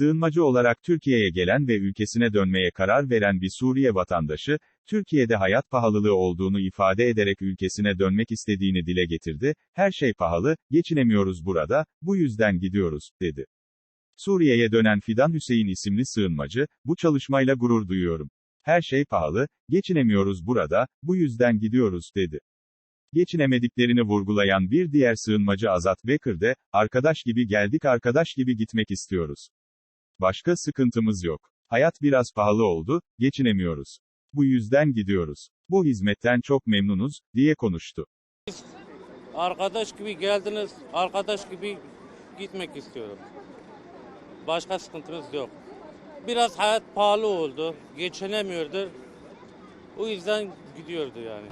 Sığınmacı olarak Türkiye'ye gelen ve ülkesine dönmeye karar veren bir Suriye vatandaşı, Türkiye'de hayat pahalılığı olduğunu ifade ederek ülkesine dönmek istediğini dile getirdi, her şey pahalı, geçinemiyoruz burada, bu yüzden gidiyoruz, dedi. Suriye'ye dönen Fidan Hüseyin isimli sığınmacı, bu çalışmayla gurur duyuyorum. Her şey pahalı, geçinemiyoruz burada, bu yüzden gidiyoruz, dedi. Geçinemediklerini vurgulayan bir diğer sığınmacı Azat Bekir de, arkadaş gibi geldik arkadaş gibi gitmek istiyoruz. Başka sıkıntımız yok. Hayat biraz pahalı oldu, geçinemiyoruz. Bu yüzden gidiyoruz. Bu hizmetten çok memnunuz, diye konuştu. Arkadaş gibi geldiniz, arkadaş gibi gitmek istiyorum. Başka sıkıntımız yok. Biraz hayat pahalı oldu, geçinemiyordu. O yüzden gidiyordu yani.